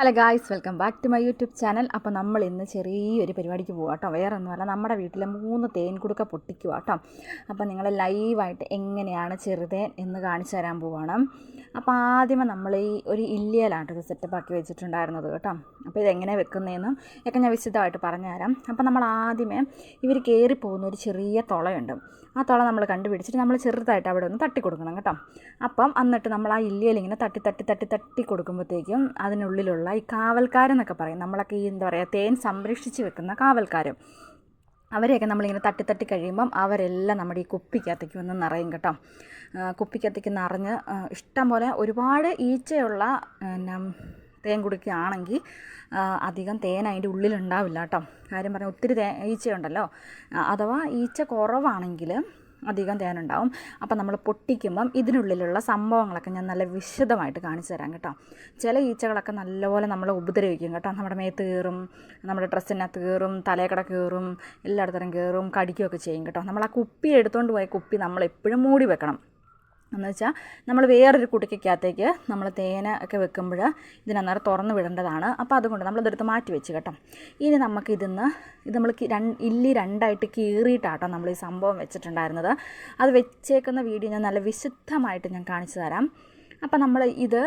Hello guys welcome back to my YouTube channel. അപ്പോൾ നമ്മൾ ഇന്ന് ചെറിയൊരു പരിപാടിക്ക് പോകാം കേട്ടോ വേറെ ഒന്നുമല്ല നമ്മുടെ വീട്ടിലെ മൂന്ന് തേൻ കുടുക്ക പൊട്ടിക്കുക കേട്ടോ അപ്പോൾ നിങ്ങൾ ലൈവായിട്ട് എങ്ങനെയാണ് ചെറുതേൻ എന്ന് കാണിച്ചു തരാൻ പോവാണ്. അപ്പോൾ ആദ്യമേ നമ്മൾ ഈ ഒരു ഇല്ലിയലാണ് സെറ്റപ്പ് ആക്കി വെച്ചിട്ടുണ്ടായിരുന്നത് കേട്ടോ. അപ്പോൾ ഇതെങ്ങനെ വെക്കുന്നതെന്നും ഒക്കെ ഞാൻ വിശദമായിട്ട് പറഞ്ഞുതരാം. അപ്പോൾ നമ്മൾ ആദ്യമേ ഇവർ കയറി പോകുന്ന ഒരു ചെറിയ തുളയുണ്ട്. ആ തുള നമ്മൾ കണ്ടുപിടിച്ചിട്ട് നമ്മൾ ചെറുതായിട്ട് അവിടെ ഒന്ന് തട്ടി കൊടുക്കണം കേട്ടോ. അപ്പം എന്നിട്ട് നമ്മൾ ആ ഇല്ലിയൽ ഇങ്ങനെ തട്ടി തട്ടി തട്ടി തട്ടി കൊടുക്കുമ്പോഴത്തേക്കും അതിനുള്ളിലുള്ള ഈ കാവൽക്കാരെന്നൊക്കെ പറയും. നമ്മളൊക്കെ ഈ എന്താ പറയുക തേൻ സംരക്ഷിച്ച് വെക്കുന്ന കാവൽക്കാർ അവരെയൊക്കെ നമ്മളിങ്ങനെ തട്ടി തട്ടി കഴിയുമ്പം അവരെല്ലാം നമ്മുടെ ഈ കുപ്പിക്കകത്തേക്ക് വന്ന് നിറയും കേട്ടോ. കുപ്പിക്കകത്തേക്ക് നിറഞ്ഞ് ഇഷ്ടം പോലെ ഒരുപാട് ഈച്ചയുള്ള പിന്നെ തേൻ കുടിക്കുകയാണെങ്കിൽ അധികം തേൻ അതിന്റെ ഉള്ളിലുണ്ടാവില്ല കേട്ടോ. കാര്യം പറഞ്ഞാൽ ഒത്തിരി തേ ഈച്ചയുണ്ടല്ലോ. അഥവാ ഈച്ച കുറവാണെങ്കിൽ അധികം തേനുണ്ടാവും. അപ്പം നമ്മൾ പൊട്ടിക്കുമ്പം ഇതിനുള്ളിലുള്ള സംഭവങ്ങളൊക്കെ ഞാൻ നല്ല വിശദമായിട്ട് കാണിച്ചു തരാം കേട്ടോ. ചില ഈച്ചകളൊക്കെ നല്ലപോലെ നമ്മളെ ഉപദ്രവിക്കും കേട്ടോ. നമ്മുടെ മേത്ത് കയറും നമ്മുടെ ഡ്രസ്സിനകത്ത് കയറും തലയക്കട കയറും എല്ലായിടത്തരം കയറും കടിക്കുകയൊക്കെ ചെയ്യും കേട്ടോ. നമ്മൾ ആ കുപ്പി എടുത്തുകൊണ്ട് പോയ കുപ്പി നമ്മൾ എപ്പോഴും മൂടി വെക്കണം. എന്ന് വെച്ചാൽ നമ്മൾ വേറൊരു കുടുക്കയ്ക്കകത്തേക്ക് നമ്മൾ തേന ഒക്കെ വെക്കുമ്പോൾ ഇതിനന്നേരം തുറന്ന് വിടേണ്ടതാണ്. അപ്പോൾ അതുകൊണ്ട് നമ്മളിതെടുത്ത് മാറ്റി വെച്ച് കേട്ടോ. ഇനി നമുക്ക് ഇതിന്ന് ഇത് നമ്മൾ ഇല്ലി രണ്ടായിട്ട് കീറിയിട്ടാട്ടോ നമ്മൾ ഈ സംഭവം വെച്ചിട്ടുണ്ടായിരുന്നത്. അത് വെച്ചേക്കുന്ന വീഡിയോ ഞാൻ നല്ല വിശുദ്ധമായിട്ട് ഞാൻ കാണിച്ചു തരാം. അപ്പോൾ നമ്മൾ ഇത്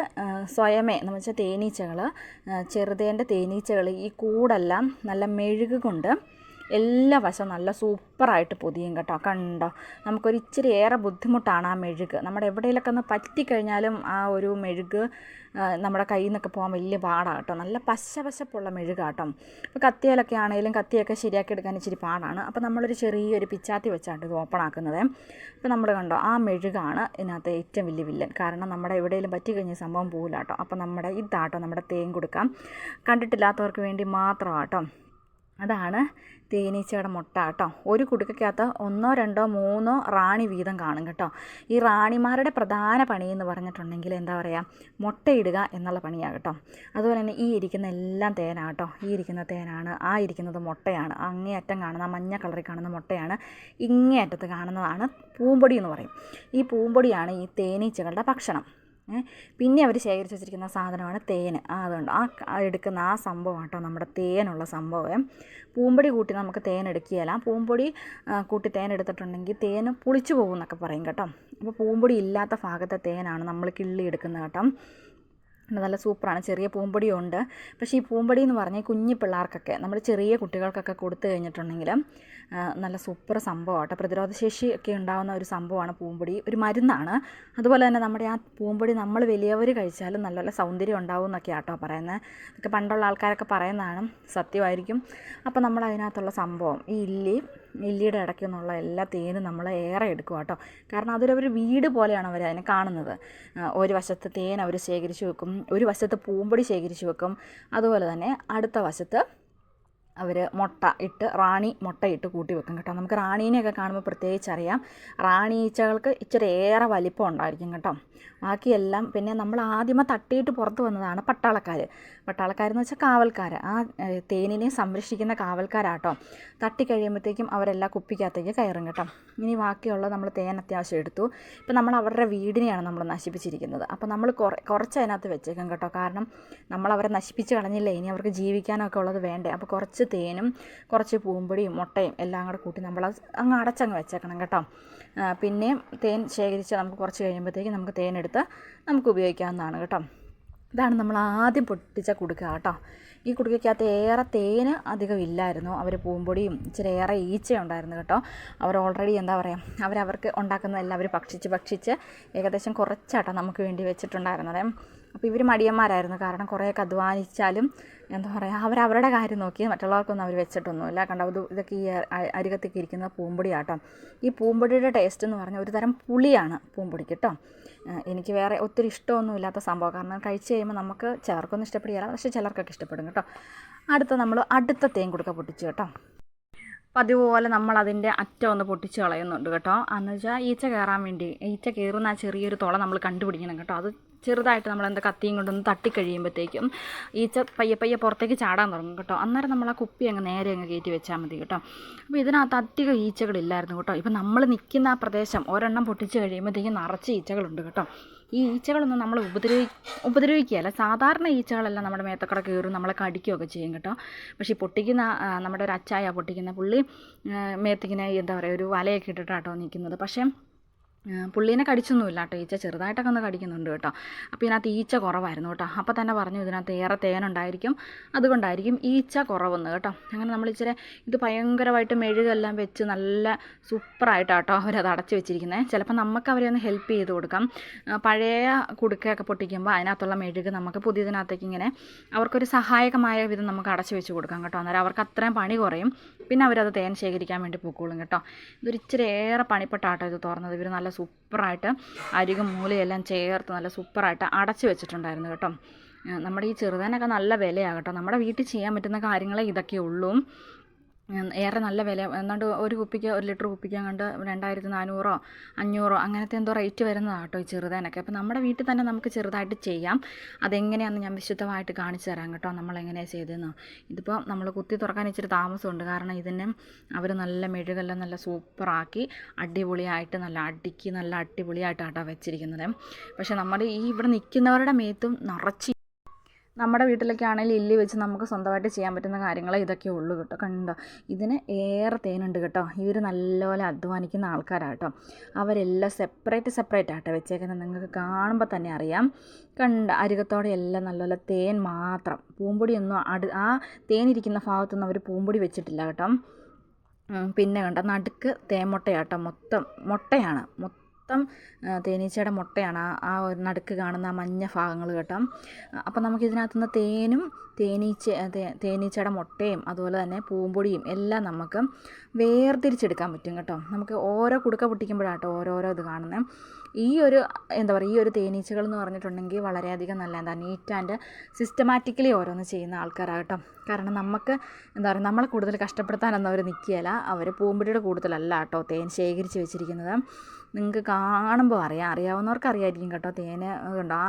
സ്വയമേ എന്ന് വെച്ചാൽ തേനീച്ചകൾ ചെറുതേന്റെ തേനീച്ചകൾ ഈ കൂടെല്ലാം നല്ല മെഴുക് കൊണ്ട് എല്ലാ വശവും നല്ല സൂപ്പറായിട്ട് പൊതിയും കേട്ടോ. കണ്ടോ? നമുക്കൊരു ഇച്ചിരി ഏറെ ബുദ്ധിമുട്ടാണ് ആ മെഴുക്. നമ്മുടെ എവിടെയെങ്കിലൊക്കെ ഒന്ന് പറ്റിക്കഴിഞ്ഞാലും ആ ഒരു മെഴുക് നമ്മുടെ കയ്യിൽ നിന്നൊക്കെ പോകാൻ വലിയ പാടാണ് കേട്ടോ. നല്ല പശ പശപ്പുള്ള മെഴുകാട്ടോ ഇപ്പോൾ കത്തിയാലൊക്കെ ആണെങ്കിലും കത്തിയൊക്കെ ശരിയാക്കി എടുക്കാൻ ഇച്ചിരി പാടാണ്. അപ്പോൾ നമ്മളൊരു ചെറിയൊരു പിച്ചാത്തി വെച്ചാണ് ഇത് ഓപ്പൺ ആക്കുന്നത്. അപ്പോൾ നമ്മൾ കണ്ടോ ആ മെഴുകാണ് ഇതിനകത്ത് ഏറ്റവും വലിയ വില്ലൻ. കാരണം നമ്മുടെ എവിടെയെങ്കിലും പറ്റി കഴിഞ്ഞ സംഭവം പോകില്ല കേട്ടോ. അപ്പോൾ നമ്മുടെ ഇതാട്ടോ നമ്മുടെ തേൻ കൊടുക്കാം. കണ്ടിട്ടില്ലാത്തവർക്ക് വേണ്ടി മാത്രമാട്ടോ അതാണ് തേനീച്ചയുടെ മുട്ട കേട്ടോ. ഒരു കുടുക്കയ്ക്കകത്ത് ഒന്നോ രണ്ടോ മൂന്നോ റാണി വീതം കാണും കേട്ടോ. ഈ റാണിമാരുടെ പ്രധാന പണി എന്ന് പറഞ്ഞിട്ടുണ്ടെങ്കിൽ എന്താ പറയുക മുട്ടയിടുക എന്നുള്ള പണിയാണ് കേട്ടോ. അതുപോലെ തന്നെ ഈ ഇരിക്കുന്ന എല്ലാം തേനാണ് കേട്ടോ. ഈ ഇരിക്കുന്ന തേനാണ് ആ ഇരിക്കുന്നത് മുട്ടയാണ്. അങ്ങേയറ്റം കാണുന്ന മഞ്ഞ കളറിൽ കാണുന്ന മുട്ടയാണ് ഇങ്ങേയറ്റത്ത് കാണുന്നതാണ് പൂമ്പൊടി എന്ന് പറയും. ഈ പൂമ്പൊടിയാണ് ഈ തേനീച്ചകളുടെ ഭക്ഷണം. പിന്നെ അവർ ശേഖരിച്ച് വെച്ചിരിക്കുന്ന സാധനമാണ് തേൻ അതുകൊണ്ട് ആ എടുക്കുന്ന ആ സംഭവം കേട്ടോ നമ്മുടെ തേനുള്ള സംഭവം. പൂമ്പൊടി കൂട്ടി നമുക്ക് തേൻ എടുക്കുകയില്ല. പൂമ്പൊടി കൂട്ടി തേൻ എടുത്തിട്ടുണ്ടെങ്കിൽ തേൻ പുളിച്ചു പോകും എന്നൊക്കെ പറയും കേട്ടോ. അപ്പോൾ പൂമ്പൊടി ഇല്ലാത്ത ഭാഗത്തെ തേനാണ് നമ്മൾ കിള്ളി എടുക്കുന്നത് കേട്ടോ. നല്ല സൂപ്പറാണ്. ചെറിയ പൂമ്പൊടിയും ഉണ്ട് പക്ഷേ ഈ പൂമ്പൊടി എന്ന് പറഞ്ഞാൽ കുഞ്ഞു പിള്ളേർക്കൊക്കെ നമ്മൾ ചെറിയ കുട്ടികൾക്കൊക്കെ കൊടുത്തു കഴിഞ്ഞിട്ടുണ്ടെങ്കിൽ നല്ല സൂപ്പർ സംഭവമാട്ടോ പ്രതിരോധശേഷി ഒക്കെ ഉണ്ടാകുന്ന ഒരു സംഭവമാണ് പൂമ്പൊടി. ഒരു മരുന്നാണ്. അതുപോലെ തന്നെ നമ്മുടെ ആ പൂമ്പൊടി നമ്മൾ വലിയവർ കഴിച്ചാലും നല്ല നല്ല സൗന്ദര്യം ഉണ്ടാവും എന്നൊക്കെ ആട്ടോ പറയുന്നത്. ഇതൊക്കെ പണ്ടുള്ള ആൾക്കാരൊക്കെ പറയുന്നതാണ് സത്യമായിരിക്കും. അപ്പോൾ നമ്മൾ അതിനകത്തുള്ള സംഭവം ഈ ഇല്ലി ഇല്ലിയുടെ ഇടയ്ക്ക് നിന്നുള്ള എല്ലാ തേനും നമ്മൾ ഏറെ എടുക്കും കേട്ടോ കാരണം അതൊരു വീട് പോലെയാണ് അവർ അതിനെ കാണുന്നത്. ഒരു വശത്ത് തേൻ അവർ ശേഖരിച്ച് വെക്കും ഒരു വശത്ത് പൂമ്പൊടി ശേഖരിച്ച് വെക്കും. അതുപോലെ തന്നെ അടുത്ത വശത്ത് അവർ മുട്ട ഇട്ട് റാണി മുട്ട ഇട്ട് കൂട്ടി വെക്കും കേട്ടോ. നമുക്ക് റാണീനെയൊക്കെ കാണുമ്പോൾ പ്രത്യേകിച്ച് അറിയാം. റാണി ഈച്ചകൾക്ക് ഇച്ചിരി ഏറെ വലിപ്പം ഉണ്ടായിരിക്കും കേട്ടോ. ബാക്കിയെല്ലാം പിന്നെ നമ്മൾ ആദ്യമേ തട്ടിയിട്ട് പുറത്ത് വന്നതാണ് പട്ടാളക്കാർ പട്ടാളക്കാരെന്ന് വെച്ചാൽ കാവൽക്കാർ ആ തേനിനെ സംരക്ഷിക്കുന്ന കാവൽക്കാരാട്ടോ. തട്ടി കഴിയുമ്പോഴത്തേക്കും അവരെല്ലാം കുപ്പിക്കകത്തേക്ക് കയറും കേട്ടോ. ഇനി ബാക്കിയുള്ള നമ്മൾ തേൻ അത്യാവശ്യം എടുത്തു. ഇപ്പം നമ്മൾ അവരുടെ വീടിനെയാണ് നമ്മൾ നശിപ്പിച്ചിരിക്കുന്നത്. അപ്പോൾ നമ്മൾ കുറ കുറച്ച് അതിനകത്ത് വെച്ചേക്കും കേട്ടോ. കാരണം നമ്മൾ അവരെ നശിപ്പിച്ച് കളഞ്ഞില്ലേ? ഇനി അവർക്ക് ജീവിക്കാനൊക്കെ ഉള്ളത് വേണ്ടേ? അപ്പോൾ കുറച്ച് തേനും കുറച്ച് പൂമ്പൊടിയും മുട്ടയും എല്ലാം കൂടെ കൂട്ടി നമ്മൾ അങ്ങ് അടച്ചങ്ങ് വെച്ചേക്കണം കേട്ടോ. പിന്നെ തേൻ ശേഖരിച്ച് നമുക്ക് കുറച്ച് കഴിയുമ്പോഴത്തേക്ക് നമുക്ക് തേൻ എടുത്ത് നമുക്ക് ഉപയോഗിക്കാവുന്നതാണ് കേട്ടോ. ഇതാണ് നമ്മൾ ആദ്യം പൊട്ടിച്ച കുടുക്ക കേട്ടോ. ഈ കുടുക്കയ്ക്കകത്ത് ഏറെ തേന് അധികം ഇല്ലായിരുന്നു. അവർ പൂമ്പൊടിയും ഇച്ചിരി ഏറെ ഈച്ച ഉണ്ടായിരുന്നു കേട്ടോ. അവർ ഓൾറെഡി എന്താ പറയുക അവരവർക്ക് ഉണ്ടാക്കുന്നതെല്ലാം അവർ ഭക്ഷിച്ച് ഭക്ഷിച്ച് ഏകദേശം കുറച്ചാട്ടോ നമുക്ക് വേണ്ടി വെച്ചിട്ടുണ്ടായിരുന്നത്. അപ്പോൾ ഇവർ മടിയന്മാരായിരുന്നു. കാരണം കുറേയൊക്കെ അധ്വാനിച്ചാലും എന്താ പറയുക അവർ അവരുടെ കാര്യം നോക്കി മറ്റുള്ളവർക്കൊന്നും അവർ വെച്ചിട്ടൊന്നുമില്ല. കണ്ടോ ഇത് ഇതൊക്കെ ഈ അരികത്തേക്ക് ഇരിക്കുന്ന പൂമ്പൊടിയാട്ടോ. ഈ പൂമ്പൊടിയുടെ ടേസ്റ്റ് എന്ന് പറഞ്ഞാൽ ഒരു തരം പുളിയാണ് പൂമ്പൊടിക്ക് കേട്ടോ എനിക്ക് വേറെ ഒത്തിരി ഇഷ്ടമൊന്നുമില്ലാത്ത സംഭവം. കാരണം കഴിച്ച് കഴിയുമ്പോൾ നമുക്ക് ചിലർക്കൊന്നും ഇഷ്ടപ്പെടുകയില്ല പക്ഷേ ചിലർക്കൊക്കെ ഇഷ്ടപ്പെടും കേട്ടോ. അടുത്ത നമ്മൾ അടുത്ത തേൻ കൊടുക്ക പൊട്ടിച്ചു കേട്ടോ. പതിവ് പോലെ നമ്മൾ അതിന്റെ അറ്റം ഒന്ന് പൊട്ടിച്ച് കളയുന്നുണ്ട് കേട്ടോ. എന്ന് വെച്ചാൽ ഈച്ച കയറാൻ വേണ്ടി ഈച്ച കയറുന്ന ആ ചെറിയൊരു തുള നമ്മൾ കണ്ടുപിടിക്കണം കേട്ടോ. അത് ചെറുതായിട്ട് നമ്മൾ എന്താ കത്തിയും കൊണ്ടൊന്ന് തട്ടിക്കഴിയുമ്പോഴത്തേക്കും ഈച്ച പയ്യെ പയ്യെ പുറത്തേക്ക് ചാടാൻ തുടങ്ങും കേട്ടോ. അന്നേരം നമ്മൾ ആ കുപ്പി അങ്ങ് നേരെ അങ്ങ് കയറ്റി വെച്ചാൽ മതി കേട്ടോ. അപ്പോൾ ഇതിനകത്ത് അധികം ഈച്ചകളില്ലായിരുന്നു കേട്ടോ. ഇപ്പം നമ്മൾ നിൽക്കുന്ന ആ പ്രദേശം ഒരെണ്ണം പൊട്ടിച്ച് കഴിയുമ്പോഴത്തേക്കും നിറച്ച് ഈച്ചകളുണ്ട് കേട്ടോ. ഈ ഈച്ചകളൊന്നും നമ്മൾ ഉപദ്രവി ഉപദ്രവിക്കുകയല്ല. സാധാരണ ഈച്ചകളെല്ലാം നമ്മുടെ മേത്തക്കട കയറും നമ്മളെ കടിക്കുകയൊക്കെ ചെയ്യും കേട്ടോ. പക്ഷേ പൊട്ടിക്കുന്ന നമ്മുടെ ഒരു അച്ചായ പൊട്ടിക്കുന്ന പുള്ളി മേത്തിങ്ങനെ എന്താ പറയുക ഒരു വലയൊക്കെ ഇട്ടിട്ടാട്ടോ നിൽക്കുന്നത് പക്ഷേ പുള്ളീനെ കടിച്ചൊന്നുമില്ല കേട്ടോ. ഈച്ച ചെറുതായിട്ടൊക്കെ ഒന്ന് കടിക്കുന്നുണ്ട് കേട്ടോ. അപ്പോൾ ഇതിനകത്ത് ഈച്ച കുറവായിരുന്നു കേട്ടോ. അപ്പോൾ തന്നെ പറഞ്ഞു ഇതിനകത്ത് ഏറെ തേനുണ്ടായിരിക്കും അതുകൊണ്ടായിരിക്കും ഈച്ച കുറവെന്ന് കേട്ടോ. അങ്ങനെ നമ്മൾ ഇച്ചിരി ഇത് ഭയങ്കരമായിട്ട് മെഴുകെല്ലാം വെച്ച് നല്ല സൂപ്പറായിട്ടാട്ടോ അവരത് അടച്ചു വെച്ചിരിക്കുന്നത് ചിലപ്പോൾ നമുക്ക് അവരെ ഒന്ന് ഹെൽപ്പ് ചെയ്ത് കൊടുക്കാം. പഴയ കുടുക്കയൊക്കെ പൊട്ടിക്കുമ്പോൾ അതിനകത്തുള്ള മെഴുക് നമുക്ക് പുതിയതിനകത്തേക്ക് ഇങ്ങനെ അവർക്കൊരു സഹായകമായ വിധം നമുക്ക് അടച്ചു വെച്ച് കൊടുക്കാം കേട്ടോ. അന്നേരം അവർക്ക് അത്രയും പണി കുറയും. പിന്നെ അവരത് തേൻ ശേഖരിക്കാൻ വേണ്ടി പൊക്കോളും കേട്ടോ. ഇതൊരിച്ചിരി ഏറെ പണിപ്പെട്ടാട്ടോ ഇത് തുറന്നത്. ഇവർ നല്ല സൂപ്പറായിട്ട് അരികും മൂലയെല്ലാം ചേർത്ത് നല്ല സൂപ്പറായിട്ട് അടച്ചു വെച്ചിട്ടുണ്ടായിരുന്നു കേട്ടോ. നമ്മുടെ ഈ ചെറുതാനൊക്കെ നല്ല വിലയാണ് കേട്ടോ. നമ്മുടെ വീട്ടിൽ ചെയ്യാൻ പറ്റുന്ന കാര്യങ്ങളെ ഇതൊക്കെ ഉള്ളൂ. ഏറെ നല്ല വില. എന്നാണ്ട് ഒരു കുപ്പിക്ക് ഒരു ലിറ്റർ കുപ്പിക്ക് അങ്ങോട്ട് രണ്ടായിരത്തി നാനൂറോ അഞ്ഞൂറോ അങ്ങനത്തെ എന്തോ റേറ്റ് വരുന്നതാണ് കേട്ടോ ഈ ചെറുതാനൊക്കെ. അപ്പോൾ നമ്മുടെ വീട്ടിൽ തന്നെ നമുക്ക് ചെറുതായിട്ട് ചെയ്യാം. അതെങ്ങനെയാണെന്ന് ഞാൻ വിശുദ്ധമായിട്ട് കാണിച്ചു തരാം കേട്ടോ നമ്മളെങ്ങനെയാണ് ചെയ്തതെന്ന്. ഇതിപ്പോൾ നമ്മൾ കുത്തി തുറക്കാൻ ഇച്ചിരി താമസമുണ്ട്. കാരണം ഇതിനെ അവർ നല്ല മെഴുകെല്ലാം നല്ല സൂപ്പറാക്കി അടിപൊളിയായിട്ട് നല്ല അടുക്കി നല്ല അടിപൊളിയായിട്ടാട്ടോ വെച്ചിരിക്കുന്നത്. പക്ഷേ നമ്മുടെ ഈ ഇവിടെ നിൽക്കുന്നവരുടെ മേത്തും നിറച്ച് നമ്മുടെ വീട്ടിലൊക്കെ ആണെങ്കിൽ ഇല്ലി വെച്ച് നമുക്ക് സ്വന്തമായിട്ട് ചെയ്യാൻ പറ്റുന്ന കാര്യങ്ങൾ ഇതൊക്കെ ഉള്ളൂ കേട്ടോ. കണ്ടോ? ഇതിന് ഏറെ തേനുണ്ട് കേട്ടോ. ഇവർ നല്ലപോലെ അധ്വാനിക്കുന്ന ആൾക്കാരാട്ടോ അവരെല്ലാം സെപ്പറേറ്റ് സെപ്പറേറ്റ് ആട്ടോ വെച്ചേക്കുന്നത് നിങ്ങൾക്ക് കാണുമ്പോൾ തന്നെ അറിയാം. കണ്ട? അരികത്തോടെ എല്ലാം നല്ലപോലെ തേൻ മാത്രം. പൂമ്പൊടിയൊന്നും അടു ആ തേനിരിക്കുന്ന ഭാഗത്തൊന്നും അവർ പൂമ്പൊടി വെച്ചിട്ടില്ല കേട്ടോ. പിന്നെ കണ്ട? നടുക്ക് തേൻമുട്ടയാട്ടോ മൊത്തം. മുട്ടയാണ്. മൊത്തം ആ, തേനീച്ചയുടെ മുട്ടയാണ് ആ ഒരു നടുക്ക് കാണുന്ന ആ മഞ്ഞ ഭാഗങ്ങൾ കേട്ടോ. അപ്പം നമുക്ക് ഇതിനകത്തുനിന്ന് തേനും തേനീച്ച തേനീച്ചയുടെ മുട്ടയും അതുപോലെ തന്നെ പൂമ്പൊടിയും എല്ലാം നമുക്ക് വേർതിരിച്ചെടുക്കാൻ പറ്റും കേട്ടോ. നമുക്ക് ഓരോ കുടുക്ക പൊട്ടിക്കുമ്പോഴാട്ടോ ഓരോരോ ഇത് കാണുന്നത് ഈ ഒരു എന്താ പറയുക ഈ ഒരു തേനീച്ചകൾ എന്ന് പറഞ്ഞിട്ടുണ്ടെങ്കിൽ വളരെയധികം നല്ല എന്താ നീറ്റ് ആൻഡ് സിസ്റ്റമാറ്റിക്കലി ഓരോന്ന് ചെയ്യുന്ന ആൾക്കാരാണ് കേട്ടോ. കാരണം നമുക്ക് എന്താ പറയുക നമ്മളെ കൂടുതൽ കഷ്ടപ്പെടുത്താനൊന്നും അവർ നിൽക്കുകയില്ല അവർ പൂമ്പൊടിയുടെ കൂടുതലല്ല കേട്ടോ തേൻ ശേഖരിച്ച് വെച്ചിരിക്കുന്നത്. നിങ്ങൾക്ക് കാണുമ്പോൾ അറിയാം അറിയാവുന്നവർക്ക് അറിയായിരിക്കും കേട്ടോ തേന് കണ്ടോ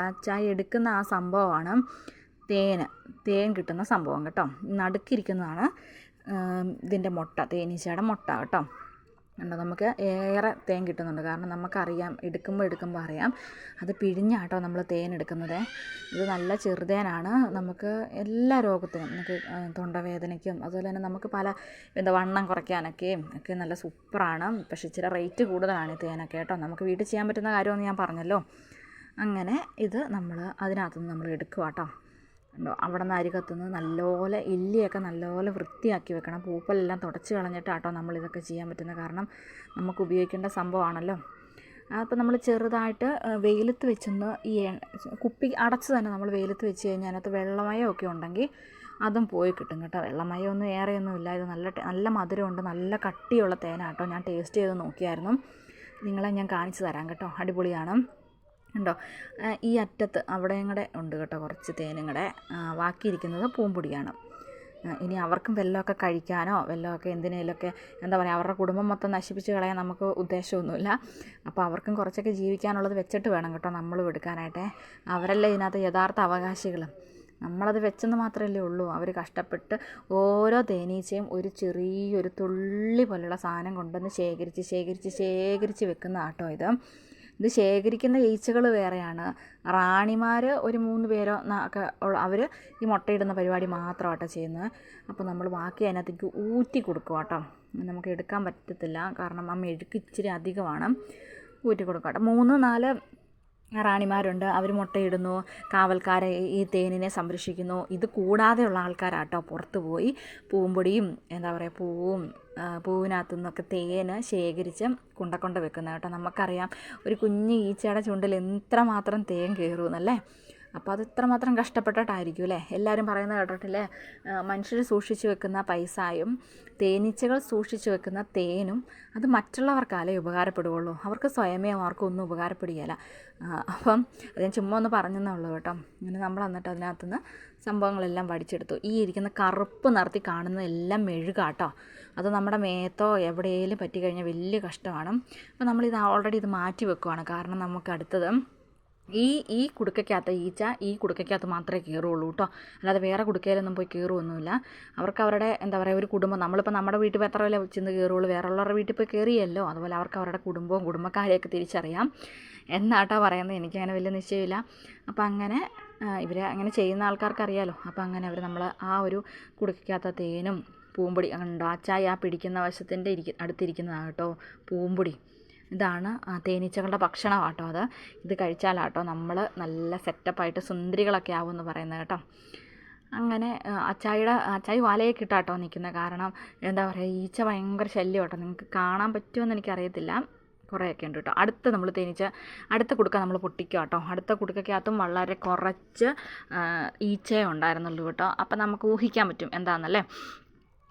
ആ ചായ എടുക്കുന്ന ആ സംഭവമാണ്. തേന് തേൻ കിട്ടുന്ന സംഭവം കേട്ടോ. നടുക്കിരിക്കുന്നതാണ് ഇതിന്റെ മുട്ട തേനീച്ചയുടെ മുട്ട കേട്ടോ. കണ്ടോ നമുക്ക് ഏറെ തേൻ കിട്ടുന്നുണ്ട്. കാരണം നമുക്കറിയാം എടുക്കുമ്പോൾ എടുക്കുമ്പോൾ അറിയാം അത് പിഴിഞ്ഞാട്ടോ നമ്മൾ തേൻ എടുക്കുന്നത്. ഇത് നല്ല ചെറുതേനാണ്. നമുക്ക് എല്ലാ രോഗത്തിനും നമുക്ക് തൊണ്ടവേദനയ്ക്കും അതുപോലെ തന്നെ നമുക്ക് പല എന്താ വണ്ണം കുറയ്ക്കാനൊക്കെയും ഒക്കെ നല്ല സൂപ്പറാണ്. പക്ഷേ ഇച്ചിരി റേറ്റ് കൂടുതലാണ് ഈ തേനൊക്കെ കേട്ടോ. നമുക്ക് വീട്ടിൽ ചെയ്യാൻ പറ്റുന്ന കാര്യമെന്ന് ഞാൻ പറഞ്ഞല്ലോ. അങ്ങനെ ഇത് നമ്മൾ അതിനകത്തുനിന്ന് നമ്മൾ എടുക്കുക കേട്ടോ അവിടെ നിന്ന് അരി കത്തുന്നത് നല്ലപോലെ ഇല്ലിയൊക്കെ നല്ലപോലെ വൃത്തിയാക്കി വെക്കണം. പൂപ്പലെല്ലാം തുടച്ച് കളഞ്ഞിട്ടാട്ടോ നമ്മളിതൊക്കെ ചെയ്യാൻ പറ്റുന്നത്. കാരണം നമുക്ക് ഉപയോഗിക്കേണ്ട സംഭവമാണല്ലോ. അപ്പോൾ നമ്മൾ ചെറുതായിട്ട് വെയിലത്ത് വെച്ചൊന്ന് ഈ കുപ്പി അടച്ച് തന്നെ നമ്മൾ വെയിലത്ത് വെച്ച് കഴിഞ്ഞാൽ അതിനകത്ത് വെള്ളമയമൊക്കെ ഉണ്ടെങ്കിൽ അതും പോയി കിട്ടും കേട്ടോ. വെള്ളമയമൊന്നും ഏറെയൊന്നും ഇല്ല. ഇത് നല്ല നല്ല മധുരമുണ്ട്. നല്ല കട്ടിയുള്ള തേനാട്ടോ ഞാൻ ടേസ്റ്റ് ചെയ്ത് നോക്കിയായിരുന്നു. നിങ്ങളെ ഞാൻ കാണിച്ചു തരാം കേട്ടോ. അടിപൊളിയാണ്. ഉണ്ടോ? ഈ അറ്റത്ത് അവിടെയും കൂടെ ഉണ്ട് കേട്ടോ കുറച്ച് തേനും കൂടെ ബാക്കിയിരിക്കുന്നത് പൂമ്പൊടിയാണ്. ഇനി അവർക്കും വെല്ലമൊക്കെ കഴിക്കാനോ വെല്ലമൊക്കെ എന്തിനേലൊക്കെ എന്താ പറയുക അവരുടെ കുടുംബം മൊത്തം നശിപ്പിച്ച് കളയാൻ നമുക്ക് ഉദ്ദേശമൊന്നുമില്ല. അപ്പോൾ അവർക്കും കുറച്ചൊക്കെ ജീവിക്കാനുള്ളത് വെച്ചിട്ട് വേണം കേട്ടോ നമ്മളും എടുക്കാനായിട്ടെ. അവരല്ലേ ഇതിനകത്ത് യഥാർത്ഥ അവകാശികൾ നമ്മളത് വെച്ചെന്ന് മാത്രമല്ലേ ഉള്ളൂ. അവർ കഷ്ടപ്പെട്ട് ഓരോ തേനീച്ചയും ഒരു ചെറിയൊരു തുള്ളി പോലുള്ള സാധനം കൊണ്ടുവന്ന് ശേഖരിച്ച് ശേഖരിച്ച് ശേഖരിച്ച് വെക്കുന്ന ആട്ടോ ഇത്. ഇത് ശേഖരിക്കുന്ന ഈച്ചകൾ വേറെയാണ്. റാണിമാർ ഒരു മൂന്ന് പേരോ ഒക്കെ അവർ ഈ മുട്ടയിടുന്ന പരിപാടി മാത്രമാട്ടോ ചെയ്യുന്നത്. അപ്പോൾ നമ്മൾ ബാക്കി അതിനകത്തേക്ക് ഊറ്റി കൊടുക്കുക കേട്ടോ. നമുക്ക് എടുക്കാൻ പറ്റത്തില്ല. കാരണം ആ മെഴുക്ക് ഇച്ചിരി അധികമാണ്. ഊറ്റി കൊടുക്കാം കേട്ടോ. മൂന്ന് നാല് റാണിമാരുണ്ട്. അവർ മുട്ടയിടുന്നു കാവൽക്കാരെ ഈ തേനിനെ സംരക്ഷിക്കുന്നു. ഇത് കൂടാതെയുള്ള ആൾക്കാരാട്ടോ പുറത്ത് പോയി പൂമ്പൊടിയും എന്താ പറയുക പൂവും പൂവിനകത്തു നിന്നൊക്കെ തേന് ശേഖരിച്ച് കൊണ്ടക്കൊണ്ട് വെക്കുന്നത് കേട്ടോ. നമുക്കറിയാം ഒരു കുഞ്ഞ് ഈച്ചയുടെ ചുണ്ടിൽ എത്രമാത്രം തേൻ കയറുമെന്നല്ലേ? അപ്പോൾ അത് ഇത്രമാത്രം കഷ്ടപ്പെട്ടിട്ടായിരിക്കും അല്ലേ? എല്ലാവരും പറയുന്നത് കേട്ടിട്ടില്ലേ? മനുഷ്യർ സൂക്ഷിച്ചു വെക്കുന്ന പൈസയും തേനീച്ചകൾ സൂക്ഷിച്ചു വെക്കുന്ന തേനും അത് മറ്റുള്ളവർക്കാലേ ഉപകാരപ്പെടുകയുള്ളൂ. അവർക്ക് സ്വയമേ ആർക്കും ഒന്നും ഉപകാരപ്പെടുകയില്ല അപ്പം അത് ഞാൻ ചുമ്മാ ഒന്ന് പറഞ്ഞെന്നേ ഉള്ളൂ കേട്ടോ. അങ്ങനെ നമ്മൾ എന്നിട്ട് അതിനകത്തുനിന്ന് സംഭവങ്ങളെല്ലാം പഠിച്ചെടുത്തു ഈ ഇരിക്കുന്ന കറുപ്പ് നിറത്തി കാണുന്ന എല്ലാം മെഴുകാട്ടോ അത് നമ്മുടെ മേത്തോ എവിടെയെങ്കിലും പറ്റിക്കഴിഞ്ഞാൽ വലിയ കഷ്ടമാണ്. അപ്പോൾ നമ്മളിത് ഓൾറെഡി ഇത് മാറ്റി വെക്കുവാണ്. കാരണം നമുക്ക് അടുത്തത് ഈ ഈ കുടുക്കയ്ക്കകത്ത് ഈച്ച ഈ കുടുക്കയ്ക്കകത്ത് മാത്രമേ കയറുള്ളൂ കേട്ടോ. അല്ലാതെ വേറെ കുടുക്കയിലൊന്നും പോയി കയറുമൊന്നുമില്ല അവർക്ക് അവരുടെ എന്താ പറയുക ഒരു കുടുംബം. നമ്മളിപ്പോൾ നമ്മുടെ വീട്ടിൽ പോയി എത്ര വില ചെന്ന് കയറുള്ളൂ വേറെ ഉള്ളവരുടെ വീട്ടിൽ പോയി കയറിയല്ലോ. അതുപോലെ അവർക്ക് അവരുടെ കുടുംബവും കുടുംബക്കാരെയൊക്കെ തിരിച്ചറിയാം. എന്നാട്ടോ പറയുന്നത്? എനിക്കങ്ങനെ വലിയ നിശ്ചയമില്ല. അപ്പോൾ അങ്ങനെ ഇവർ അങ്ങനെ ചെയ്യുന്ന ആൾക്കാർക്ക് അറിയാലോ. അപ്പോൾ അങ്ങനെ അവർ നമ്മൾ ആ ഒരു കുടുക്കയ്ക്കകത്ത തേനും പൂമ്പൊടി ഉണ്ടോ അച്ചായി ആ പിടിക്കുന്ന വശത്തിന്റെ ഇരിക്ക അടുത്തിരിക്കുന്നതാണ് കേട്ടോ പൂമ്പൊടി. ഇതാണ് തേനീച്ചകളുടെ ഭക്ഷണം കേട്ടോ അത്. ഇത് കഴിച്ചാലാട്ടോ നമ്മൾ നല്ല സെറ്റപ്പായിട്ട് സുന്ദരികളൊക്കെ ആവും എന്ന് പറയുന്നത് കേട്ടോ. അങ്ങനെ അച്ചായിയുടെ അച്ചായി വലയൊക്കെ ഇട്ടാട്ടോ നിൽക്കുന്നത് കാരണം എന്താ പറയുക ഈച്ച ഭയങ്കര ശല്യം കേട്ടോ നിങ്ങൾക്ക് കാണാൻ പറ്റുമെന്ന് എനിക്കറിയത്തില്ല. കുറേയൊക്കെ ഉണ്ട് കേട്ടോ. അടുത്ത നമ്മൾ തേനീച്ച അടുത്ത കുടുക്ക നമ്മൾ പൊട്ടിക്കുക കേട്ടോ അടുത്ത കുടുക്കക്കകത്തും വളരെ കുറച്ച് ഈച്ചയുണ്ടായിരുന്നുള്ളൂ കേട്ടോ. അപ്പം നമുക്ക് ഊഹിക്കാൻ പറ്റും എന്താണെന്നല്ലേ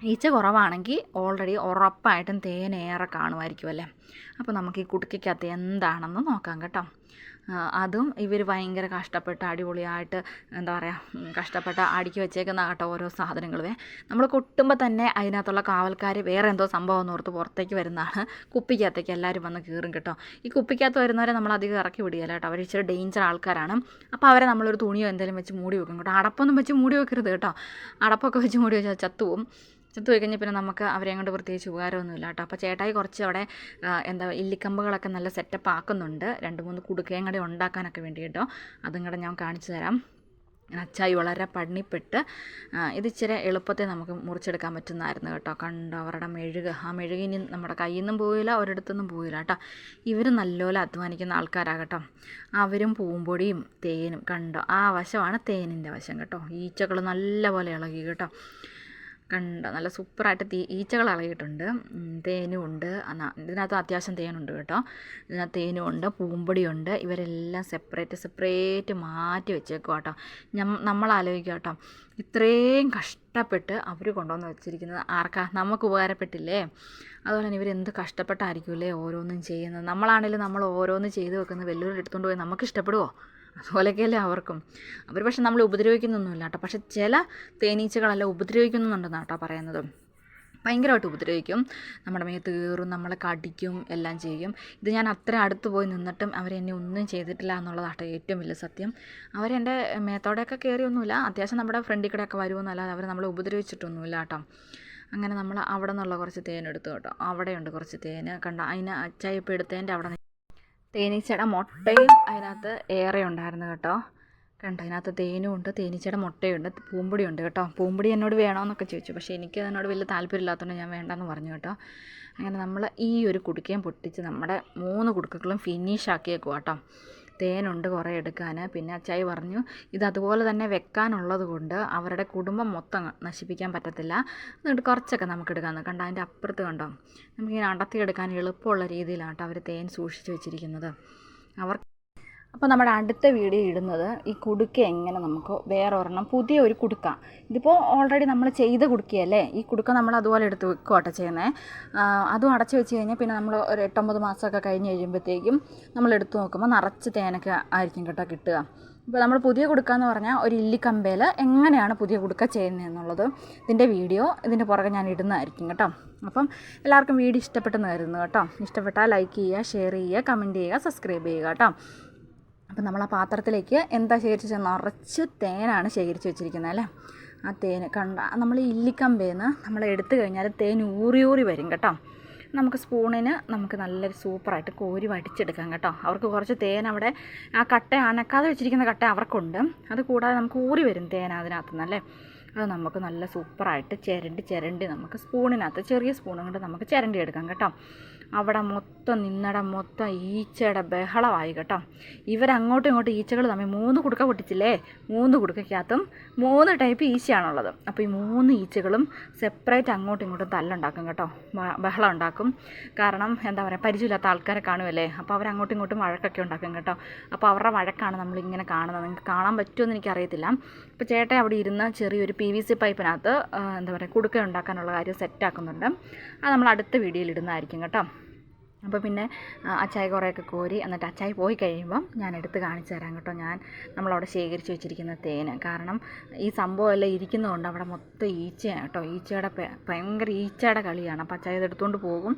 ഈച്ച കുറവാണെങ്കിൽ ഓൾറെഡി ഉറപ്പായിട്ടും തേനേറെ കാണുമായിരിക്കും അല്ലേ? അപ്പോൾ നമുക്ക് ഈ കുടുക്കയ്ക്കകത്ത് എന്താണെന്ന് നോക്കാം കേട്ടോ. അതും ഇവർ ഭയങ്കര കഷ്ടപ്പെട്ട് അടിപൊളിയായിട്ട് എന്താ പറയുക കഷ്ടപ്പെട്ട് അടുക്കി വെച്ചേക്കുന്ന കേട്ടോ ഓരോ സാധനങ്ങളുമേ നമ്മൾ കൊട്ടുമ്പോൾ തന്നെ അതിനകത്തുള്ള കാവൽക്കാർ വേറെ എന്തോ സംഭവം ഓർത്ത് പുറത്തേക്ക് വരുന്നതാണ്. കുപ്പിക്കകത്തേക്ക് എല്ലാവരും വന്ന് കീറും കേട്ടോ. ഈ കുപ്പിക്കകത്ത് വരുന്നവരെ നമ്മൾ അധികം ഇറക്കി വിടുകയില്ല കേട്ടോ. അവർ ഇച്ചിരി ഡേഞ്ചർ ആൾക്കാരാണ്. അപ്പോൾ അവരെ നമ്മളൊരു തുണിയോ എന്തെങ്കിലും വെച്ച് മൂടി വെക്കും കേട്ടോ. അടപ്പൊന്നും വെച്ച് മൂടി വെക്കരുത് കേട്ടോ. അടപ്പൊക്കെ വെച്ച് മൂടി വെച്ചാൽ ചത്തുപോകും ചത്തു പോയി കഴിഞ്ഞാൽ പിന്നെ നമുക്ക് അവരെ കൊണ്ട് പ്രത്യേകിച്ച് ഉപകാരമൊന്നുമില്ല കേട്ടോ. അപ്പോൾ ചേട്ടായി കുറച്ച് അവിടെ എന്താ ഇല്ലിക്കമ്പുകളൊക്കെ നല്ല സെറ്റപ്പ് ആക്കുന്നുണ്ട്. രണ്ട് മൂന്ന് കുടുക്കയും കൂടെ ഉണ്ടാക്കാനൊക്കെ വേണ്ടി കേട്ടോ. അതും കൂടെ ഞാൻ കാണിച്ചു തരാം. അച്ചായി വളരെ പണിപ്പെട്ട് ഇത് ഇച്ചിരി എളുപ്പത്തെ നമുക്ക് മുറിച്ചെടുക്കാൻ പറ്റുന്നതായിരുന്നു കേട്ടോ. കണ്ടോ അവരുടെ മെഴുക് ആ മെഴുകി നമ്മുടെ കയ്യിൽ നിന്നും പോയില്ല ഒരിടത്തുനിന്നും പോയില്ല കേട്ടോ. ഇവർ നല്ലപോലെ അധ്വാനിക്കുന്ന ആൾക്കാരാണ് കേട്ടോ. അവരും പൂമ്പൊടിയും തേനും കണ്ടോ ആ വശമാണ് തേനിന്റെ വശം കേട്ടോ. ഈച്ചകൾ നല്ലപോലെ ഇളകി കേട്ടോ. കണ്ടോ നല്ല സൂപ്പറായിട്ട് തീ ഈച്ചകൾ ഇളകിയിട്ടുണ്ട്. തേനുമുണ്ട് ഇതിനകത്ത് അത്യാവശ്യം തേനുണ്ട് കേട്ടോ. ഇതിനകത്ത് തേനും ഉണ്ട് പൂമ്പൊടിയുണ്ട്. ഇവരെല്ലാം സെപ്പറേറ്റ് സെപ്പറേറ്റ് മാറ്റി വെച്ചേക്കുക കേട്ടോ. നമ്മൾ ആലോചിക്കുക കേട്ടോ. ഇത്രയും കഷ്ടപ്പെട്ട് അവർ കൊണ്ടുവന്ന് വെച്ചിരിക്കുന്നത് ആർക്കാ? നമുക്ക് ഉപകാരപ്പെട്ടില്ലേ? അതുപോലെ തന്നെ ഇവരെന്ത് കഷ്ടപ്പെട്ടായിരിക്കുമല്ലേ ഓരോന്നും ചെയ്യുന്നത്? നമ്മളാണെങ്കിലും നമ്മൾ ഓരോന്ന് ചെയ്ത് വെക്കുന്നത് വെല്ലുവിളി എടുത്തുകൊണ്ട് പോയി നമുക്ക് ഇഷ്ടപ്പെടുമോ അതുപോലെയൊക്കെയല്ലേ അവർക്കും. അവർ പക്ഷെ നമ്മൾ ഉപദ്രവിക്കുന്നൊന്നുമില്ല കേട്ടോ. പക്ഷെ ചില തേനീച്ചകളെല്ലാം ഉപദ്രവിക്കുന്നുണ്ടെന്നാണ് കേട്ടോ പറയുന്നത്. ഭയങ്കരമായിട്ട് ഉപദ്രവിക്കും. നമ്മുടെ മേത്ത് കയറും നമ്മളെ കടിക്കും എല്ലാം ചെയ്യും. ഇത് ഞാൻ അത്ര അടുത്ത് പോയി നിന്നിട്ടും അവരെന്നെ ഒന്നും ചെയ്തിട്ടില്ല എന്നുള്ളതാണ് ഏറ്റവും വലിയ സത്യം. അവരെന്റെ മേത്തോടെയൊക്കെ കയറിയൊന്നുമില്ല. അത്യാവശ്യം നമ്മുടെ ഫ്രണ്ടിൽ കൂടെയൊക്കെ വരുമെന്നല്ലാതെ അവർ നമ്മളെ ഉപദ്രവിച്ചിട്ടൊന്നുമില്ല കേട്ടോ. അങ്ങനെ നമ്മൾ അവിടെ നിന്നുള്ള കുറച്ച് തേൻ എടുത്തു കേട്ടോ. അവിടെയുണ്ട് കുറച്ച് തേന്. കണ്ട? അതിന് അച്ചായപ്പ് എടുത്തതിന്റെ അവിടെ തേനീച്ചയുടെ മുട്ടയും അതിനകത്ത് ഏറെ ഉണ്ടായിരുന്നു കേട്ടോ. കണ്ടോ അതിനകത്ത് തേനും ഉണ്ട് തേനീച്ചയുടെ മുട്ടയുണ്ട് പൂമ്പൊടിയുണ്ട് കേട്ടോ. പൂമ്പൊടി എന്നോട് വേണമെന്നൊക്കെ ചോദിച്ചു. പക്ഷേ എനിക്ക് അതിനോട് വലിയ താല്പര്യമില്ലാത്തതുകൊണ്ട് ഞാൻ വേണ്ടെന്ന് പറഞ്ഞു കേട്ടോ. അങ്ങനെ നമ്മൾ ഈ ഒരു കുടുക്കയും പൊട്ടിച്ച് നമ്മുടെ മൂന്ന് കുടുക്കകളും ഫിനിഷ് ആക്കിയേക്കുക കേട്ടോ. തേനുണ്ട് കുറേ എടുക്കാൻ. പിന്നെ അച്ചായി പറഞ്ഞു ഇത് അതുപോലെ തന്നെ വെക്കാനുള്ളത് കൊണ്ട് അവരുടെ കുടുംബം മൊത്തം നശിപ്പിക്കാൻ പറ്റത്തില്ല. എന്നിട്ട് കുറച്ചൊക്കെ നമുക്ക് എടുക്കാമെന്ന് കണ്ടോ അതിന്റെ അപ്പുറത്ത് കണ്ടോ? നമുക്കിങ്ങനെ അടത്തിയെടുക്കാൻ എളുപ്പമുള്ള രീതിയിലാണ് കേട്ടോ അവർ തേൻ സൂക്ഷിച്ച് വെച്ചിരിക്കുന്നത്. അവർ അപ്പോൾ നമ്മുടെ അടുത്ത വീഡിയോ ഇടുന്നത് ഈ കുടുക്ക എങ്ങനെ നമുക്ക് വേറെ ഒരെണ്ണം പുതിയ ഒരു കുടുക്ക. ഇതിപ്പോൾ ഓൾറെഡി നമ്മൾ ചെയ്ത കുടുക്കയല്ലേ? ഈ കുടുക്ക നമ്മൾ അതുപോലെ എടുത്ത് വെക്കുവാട്ടോ ചെയ്യുന്നത് അതും അടച്ചു വെച്ച് കഴിഞ്ഞാൽ പിന്നെ നമ്മൾ ഒരു എട്ടൊമ്പത് മാസമൊക്കെ കഴിഞ്ഞ് കഴിയുമ്പോഴത്തേക്കും നമ്മൾ എടുത്ത് നോക്കുമ്പോൾ നിറച്ച് തേനൊക്കെ ആയിരിക്കും കേട്ടോ കിട്ടുക. ഇപ്പോൾ നമ്മൾ പുതിയ കുടുക്ക എന്ന് പറഞ്ഞാൽ ഒരു ഇല്ലിക്കമ്പയിൽ എങ്ങനെയാണ് പുതിയ കുടുക്ക ചെയ്യുന്നത് എന്നുള്ളത് ഇതിന്റെ വീഡിയോ ഇതിന്റെ പുറകെ ഞാൻ ഇടുന്നതായിരിക്കും കേട്ടോ. അപ്പം എല്ലാവർക്കും വീഡിയോ ഇഷ്ടപ്പെട്ടെന്ന് കരുതുന്നു കേട്ടോ. ഇഷ്ടപ്പെട്ടാൽ ലൈക്ക് ചെയ്യുക ഷെയർ ചെയ്യുക കമന്റ് ചെയ്യുക സബ്സ്ക്രൈബ് ചെയ്യുക കേട്ടോ. അപ്പം നമ്മൾ ആ പാത്രത്തിലേക്ക് എന്താ ശേഖരിച്ച് നിറച്ച് തേനാണ് ശേഖരിച്ച് വെച്ചിരിക്കുന്നത് അല്ലേ? ആ തേൻ കണ്ട നമ്മൾ ഇല്ലിക്കമ്പേന്ന് നമ്മൾ എടുത്തു കഴിഞ്ഞാൽ തേൻ ഊറി ഊറി വരും കേട്ടോ. നമുക്ക് സ്പൂണിന് നമുക്ക് നല്ലൊരു സൂപ്പറായിട്ട് കോരി വടിച്ചെടുക്കാം കേട്ടോ. അവർക്ക് കുറച്ച് തേൻ അവിടെ ആ കട്ട അനക്കാതെ വെച്ചിരിക്കുന്ന കട്ട അവർക്കുണ്ട്. അത് കൂടാതെ നമുക്ക് ഊറി വരും തേൻ അതിനകത്ത് നിന്നല്ലേ അത് നമുക്ക് നല്ല സൂപ്പറായിട്ട് ചിരണ്ടി ചിരണ്ടി നമുക്ക് സ്പൂണിനകത്ത് ചെറിയ സ്പൂണും കൊണ്ട് നമുക്ക് ചിരണ്ടി എടുക്കാം കേട്ടോ. അവിടെ മൊത്തം നിന്നട മൊത്തം ഈച്ചയുടെ ബഹളമായി കേട്ടോ. ഇവരങ്ങോട്ടും ഇങ്ങോട്ടും ഈച്ചകൾ തമ്മിൽ മൂന്ന് കുടുക്ക പൊട്ടിച്ചില്ലേ? മൂന്ന് കുടുക്കയ്ക്കകത്തും മൂന്ന് ടൈപ്പ് ഈച്ചയാണുള്ളത്. അപ്പോൾ ഈ മൂന്ന് ഈച്ചകളും സെപ്പറേറ്റ് അങ്ങോട്ടും ഇങ്ങോട്ടും തല്ലുണ്ടാക്കും കേട്ടോ. ബഹളം ഉണ്ടാക്കും കാരണം എന്താ പറയുക പരിചയമില്ലാത്ത ആൾക്കാരെ കാണുമല്ലേ അപ്പോൾ അവർ ഇങ്ങോട്ടും വഴക്കൊക്കെ ഉണ്ടാക്കും കേട്ടോ. അപ്പോൾ അവരുടെ വഴക്കാണ് നമ്മളിങ്ങനെ കാണുന്നത്. നിങ്ങൾക്ക് കാണാൻ പറ്റുമെന്ന് എനിക്കറിയത്തില്ല. ഇപ്പോൾ ചേട്ടൻ അവിടെ ഇരുന്ന് ചെറിയൊരു പി വി സി പൈപ്പിനകത്ത് എന്താ പറയുക കുടുക്ക ഉണ്ടാക്കാനുള്ള കാര്യം സെറ്റാക്കുന്നുണ്ട് അത് നമ്മൾ അടുത്ത വീഡിയോയിൽ ഇടുന്നതായിരിക്കും കേട്ടോ. അപ്പോൾ പിന്നെ അച്ചായ കുറേയൊക്കെ കോരി എന്നിട്ട് അച്ചായി പോയി കഴിയുമ്പം ഞാൻ എടുത്ത് കാണിച്ചു തരാം കേട്ടോ ഞാൻ നമ്മളവിടെ ശേഖരിച്ച് വെച്ചിരിക്കുന്ന തേന്. കാരണം ഈ സംഭവം എല്ലാം ഇരിക്കുന്നതുകൊണ്ട് അവിടെ മൊത്തം ഈച്ചയാണ് കേട്ടോ. ഈച്ചയുടെ ഭയങ്കര ഈച്ചയുടെ കളിയാണ്. അപ്പോൾ അച്ചായി ഇത് എടുത്തുകൊണ്ട് പോകും.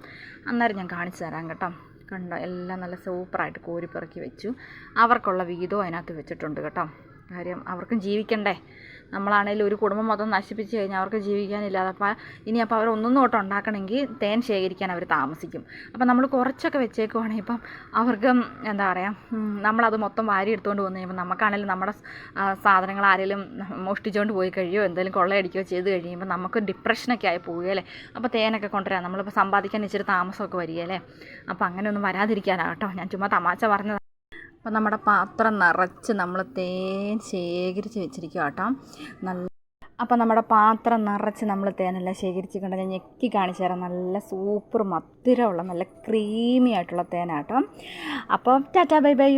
അന്നേരം ഞാൻ കാണിച്ചു തരാം കേട്ടോ. കണ്ടോ? എല്ലാം നല്ല സൂപ്പറായിട്ട് കോരിപ്പിറക്കി പെറുക്കി വെച്ചു. അവർക്കുള്ള വീതവും അതിനകത്ത് വെച്ചിട്ടുണ്ട് കേട്ടോ. കാര്യം അവർക്കും ജീവിക്കണ്ടേ? നമ്മളാണെങ്കിലും ഒരു കുടുംബം മൊത്തം നശിപ്പിച്ച് കഴിഞ്ഞാൽ അവർക്ക് ജീവിക്കാനില്ലാതെ അപ്പോൾ ഇനി അപ്പോൾ അവർ ഒന്നും തൊട്ട് ഉണ്ടാക്കണമെങ്കിൽ തേൻ ശേഖരിക്കാൻ അവർ താമസിക്കും. അപ്പോൾ നമ്മൾ കുറച്ചൊക്കെ വെച്ചേക്കുവാണെങ്കിൽ ഇപ്പം അവർക്ക് എന്താ പറയുക നമ്മളത് മൊത്തം വാരി എടുത്തുകൊണ്ട് വന്നു കഴിയുമ്പോൾ നമുക്കാണെങ്കിലും നമ്മുടെ സാധനങ്ങൾ ആരെങ്കിലും മോഷ്ടിച്ചുകൊണ്ട് പോയി കഴിയുമോ എന്തെങ്കിലും കൊള്ളയടിക്കുകയോ ചെയ്ത് കഴിയുമ്പോൾ നമുക്ക് ഡിപ്രഷനൊക്കെ ആയി പോവുകയല്ലേ? അപ്പോൾ തേനൊക്കെ കൊണ്ടുവരാം. നമ്മളിപ്പോൾ സമ്പാദിക്കാൻ ഇച്ചിരി താമസമൊക്കെ വരികയല്ലേ? അപ്പോൾ അങ്ങനെയൊന്നും കേട്ടോ. ഞാൻ ചുമ്മാ തമാശ പറഞ്ഞത്. അപ്പോൾ നമ്മുടെ പാത്രം നിറച്ച് നമ്മൾ തേൻ ശേഖരിച്ച് വെച്ചിരിക്കുക കേട്ടോ. നല്ല അപ്പം നമ്മുടെ പാത്രം നിറച്ച് നമ്മൾ തേനെല്ലാം ശേഖരിച്ച് കൊണ്ട് ഞാൻ ഞെക്കി കാണിച്ചു തരാം. നല്ല സൂപ്പർ മധുരമുള്ള നല്ല ക്രീമി ആയിട്ടുള്ള തേനാട്ടോ അപ്പോൾ ടാറ്റാ ബൈ ബൈ